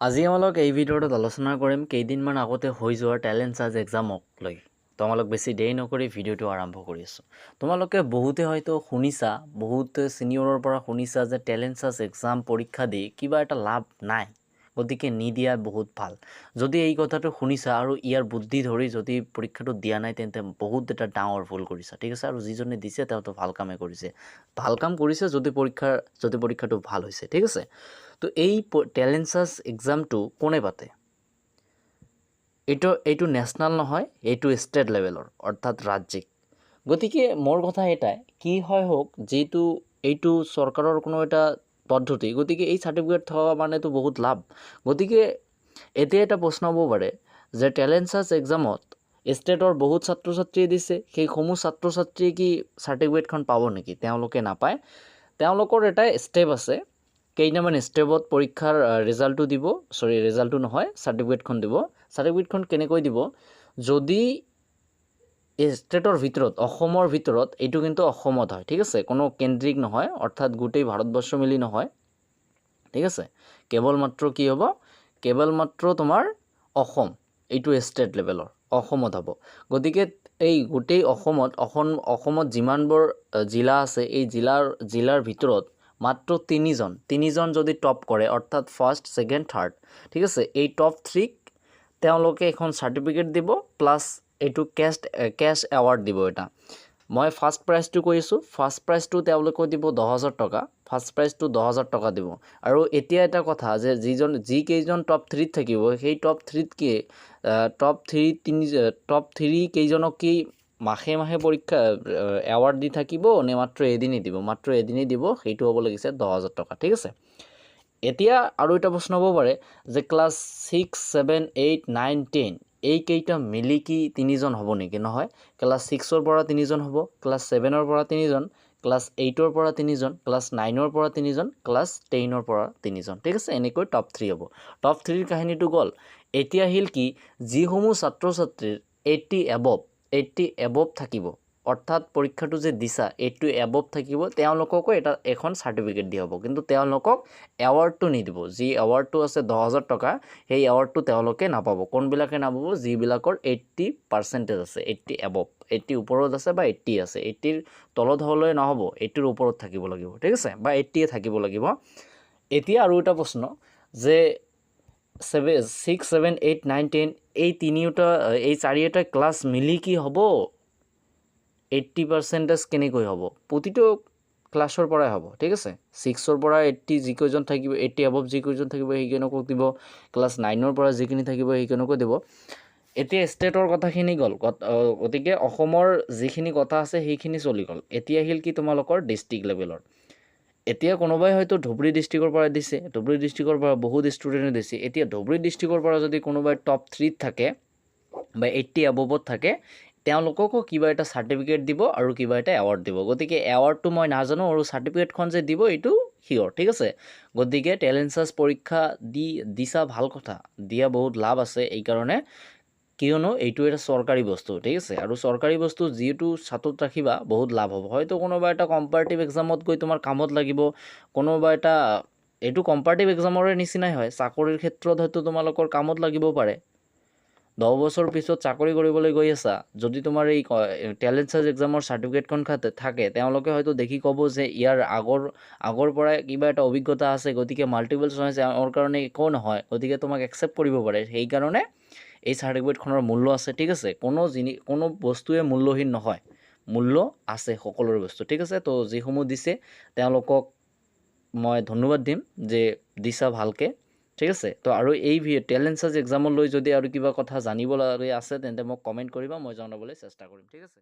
আজি আমালোক এই ভিডিঅ'টোত আলোচনা কৰিম কেইদিনমান আগতে হৈ যোৱা টেলেণ্ট চাৰ্জ এক্সামক লৈ। তোমালোক বেছি দেৰি নকৰি ভিডিঅ'টো আৰম্ভ কৰি আছোঁ। তোমালোকে বহুতে হয়তো শুনিছা বহুত ছিনিয়ৰৰ পৰা শুনিছা যে টেলেণ্ট চাৰ্জ এক্সাম পৰীক্ষা দি কিবা এটা লাভ নাই গতিকে নিদিয়া বহুত ভাল। যদি এই কথাটো শুনিছা আৰু ইয়াৰ বুদ্ধি ধৰি যদি পৰীক্ষাটো দিয়া নাই তেন্তে বহুত এটা ডাঙৰ ভুল কৰিছা ঠিক আছে? আৰু যিজনে দিছে তেওঁতো ভাল কামেই কৰিছে। ভাল কাম কৰিছে যদি পৰীক্ষাৰ যদি পৰীক্ষাটো ভাল হৈছে ঠিক আছে? তো এই চাৰ্জ এক্সামটো কোনে পাতে? এইটো এইটো নেশ্যনেল নহয়, এইটো ষ্টেট লেভেলৰ অৰ্থাৎ ৰাজ্যিক। গতিকে মোৰ কথা এটাই, কি হয় হওক, যিটো, এইটো চৰকাৰৰ কোনো এটা পদ্ধতি, গতিকে এই চাৰ্টিফিকেট থকা মানেতো বহুত লাভ। গতিকে এতিয়া এটা প্ৰশ্ন হ'ব পাৰে, যে টেলেণ্ট এক্সামত ষ্টেটৰ বহুত ছাত্ৰ ছাত্ৰীয়ে দিছে, সেইসমূহ ছাত্ৰ ছাত্ৰীয়ে কি চাৰ্টিফিকেটখন পাব নেকি? তেওঁলোকে নাপায়। তেওঁলোকৰ এটা ষ্টেপ আছে কেইটামান ষ্টেপত পৰীক্ষাৰ ৰিজাল্টটো দিব চৰি ৰিজাল্টটো নহয় চাৰ্টিফিকেটখন দিব। চাৰ্টিফিকেটখন কেনেকৈ দিব? যদি ষ্টেটৰ ভিতৰত অসমৰ ভিতৰত এইটো কিন্তু অসমত হয় ঠিক আছে? কোনো কেন্দ্ৰিক নহয় অৰ্থাৎ গোটেই ভাৰতবৰ্ষ মিলি নহয় ঠিক আছে? কেৱল মাত্ৰ কি হ'ব? কেৱল মাত্ৰ তোমাৰ অসম এইটো ষ্টেট লেভেলৰ অসমত হ'ব। গতিকে এই গোটেই অসমত অসম অসমত যিমানবোৰ জিলা আছে এই জিলাৰ জিলাৰ ভিতৰত মাত্ৰ তিনিজন তিনিজন যদি টপ কৰে অৰ্থাৎ ফাৰ্ষ্ট ছেকেণ্ড থাৰ্ড ঠিক আছে? এই টপ থ্ৰীক তেওঁলোকে এখন চাৰ্টিফিকেট দিব প্লাছ এইটো কেছ কেছ এৱাৰ্ড দিব এটা। মই ফাৰ্ষ্ট প্ৰাইজটো কৈছোঁ ফাৰ্ষ্ট প্ৰাইজটো তেওঁলোকে দিব দহ হাজাৰ টকা ফাৰ্ষ্ট প্ৰাইজটো দহ হাজাৰ টকা দিব। আৰু এতিয়া এটা কথা যে যিজন যিকেইজন টপ থ্ৰীত থাকিব, সেই টপ থ্ৰীত কি টপ থ্ৰী তিনি টপ থ্ৰী কেইজনক কি মাহে মাহে পৰীক্ষা এৱাৰ্ড দি থাকিব, নে মাত্ৰ এদিনেই দিব। মাত্ৰ এদিনেই দিব, সেইটো হ'ব লাগিছে দহ হাজাৰ টকা, ঠিক আছে? এতিয়া আৰু এটা প্ৰশ্ন হ'ব পাৰে যে class six seven eight nine ten এইকেইটা মিলি কি তিনিজন হ'ব নেকি? নহয় ক্লাছ ছিক্সৰ পৰা তিনিজন হ'ব ক্লাছ ছেভেনৰ পৰা তিনিজন ক্লাছ এইটৰ পৰা তিনিজন ক্লাছ নাইনৰ পৰা তিনিজন ক্লাছ টেনৰ পৰা তিনিজন, ঠিক আছে? এনেকৈ টপ থ্ৰী হ'ব। টপ থ্ৰীৰ কাহিনীটো গ'ল, এতিয়া আহিল কি, যিসমূহ ছাত্ৰ ছাত্ৰীৰ এইটটি এবভ এইটটি এবভ থাকিব। অৰ্থাৎ পৰীক্ষাটো যে দিছা এইটটো এবভ থাকিব, তেওঁলোককো এটা এখন চাৰ্টিফিকেট দিয়া হ'ব। কিন্তু তেওঁলোকক এৱাৰ্ডটো নিদিব। যি এৱাৰ্ডটো আছে দহ হাজাৰ টকা, সেই এৱাৰ্ডটো তেওঁলোকে নাপাব। কোনবিলাকে নাপাব? যিবিলাকৰ এইটটি পাৰ্চেণ্টেজ আছে এইটটি এবভ এইটটি ওপৰত আছে বা এইটটি আছে। এইটটিৰ তলত হ'লে নহ'ব। এইটটিৰ ওপৰত থাকিব লাগিব। ঠিক আছে? বা এইটটিয়ে থাকিব লাগিব। এতিয়া আৰু এটা প্ৰশ্ন, যে seven six seven eight nine ten এই তিনিওটা, এই চাৰিওটা ক্লাছ মিলি কি হ'ব? এইট্টি পাৰ্চেণ্টেজ কেনেকৈ হ'ব। প্ৰতিটো ক্লাছৰ পৰাই হ'ব, ঠিক আছে? ছিক্সৰ পৰা এইট্টি যিকেইজন থাকিব এইট্টি এবভ যিকেইজন থাকিব সেইকেইজনকো দিব। ক্লাছ নাইনৰ পৰা যিখিনি থাকিব সেইখিনিকো দিব। এতিয়া ষ্টেটৰ কথাখিনি গ'ল। গতিকে অসমৰ যিখিনি কথা আছে, সেইখিনি চলি গ'ল। এতিয়া আহিল কি তোমালোকৰ ডিষ্ট্ৰিক্ট লেভেলৰ এতিয়া কোনোবাই হয়তো ধুবুৰী ডিষ্ট্ৰিক্টৰ পৰা দিছে ধুবুৰী ডিষ্ট্ৰিক্টৰ পৰা বহুত ষ্টুডেণ্টে দিছে এতিয়া ধুবুৰী ডিষ্ট্ৰিক্টৰ পৰা যদি কোনোবাই টপ থ্ৰীত থাকে বা এইট্টি এবভত থাকে তেওঁলোককো কিবা এটা চাৰ্টিফিকেট দিব আৰু কিবা এটা এৱাৰ্ড দিব। গতিকে এৱাৰ্ডটো মই নাজানো আৰু চাৰ্টিফিকেটখন যে দিব এইটো শিয়ৰ ঠিক আছে? গতিকে চাৰ্জ পৰীক্ষা দি দিছা ভাল কথা দিয়া বহুত লাভ আছে এইকাৰণে কিয়নো এইটো এটা চৰকাৰী বস্তু ঠিক আছে? আৰু চৰকাৰী বস্তু যিটো ছাত্ৰত ৰাখিবা বহুত লাভ হ'ব। হয়তো কোনোবা এটা কম্পাৰেটিভ এক্সামত গৈ তোমাৰ কামত লাগিব কোনোবা এটা এইটো কম্পাৰেটিভ এক্সামৰে নিচিনাই হয়। চাকৰিৰ ক্ষেত্ৰত হয়তো তোমালোকৰ কামত লাগিব পাৰে। দহ বছৰ পিছত চাকৰি কৰিবলৈ গৈ আছা যদি তোমাৰ এই টেলেণ্ট চাৰ্জ এক্সামৰ চাৰ্টিফিকেটখন থাকে তেওঁলোকে হয়তো দেখি ক'ব যে ইয়াৰ আগৰ আগৰ পৰাই কিবা এটা অভিজ্ঞতা আছে গতিকে মাল্টিপল চইচ কাৰণে একো নহয় গতিকে তোমাক একচেপ্ট কৰিব পাৰে। সেইকাৰণে এই চাৰ্টিফিকেটখনৰ মূল্য আছে, ঠিক আছে? কোনো জিনি, কোনো বস্তুৱে মূল্যহীন নহয়। মূল্য আছে, সকলোৰে বস্তু, ঠিক আছে? তো যিসমূহ দিছে, তেওঁলোকক মই ধন্যবাদ দিম যে দিছা ভালকৈ, ঠিক আছে? তো আৰু এই টেলেণ্ট চাৰ্জ এক্সামলৈ যদি আৰু কিবা কথা জানিব আছে, তেন্তে মোক কমেণ্ট কৰিবা, মই জনাবলৈ চেষ্টা কৰিম, ঠিক আছে?